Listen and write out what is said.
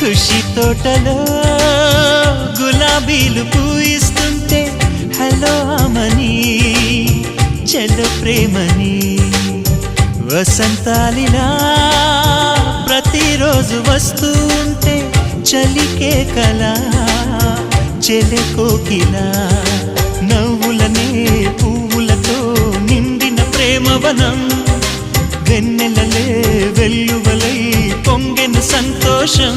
ఖుషి తోటలో గులాబీలు పూయిస్తుంటే హలో అమని చెల్లు ప్రేమని వసంతాలిలా ప్రతిరోజు వస్తూ ఉంటే చలికే కల చెలె కోకిలా నవ్వులనే పువ్వులతో నిండిన ప్రేమవనం వెన్నెలలే వెల్లువలై పొంగిన సంతోషం.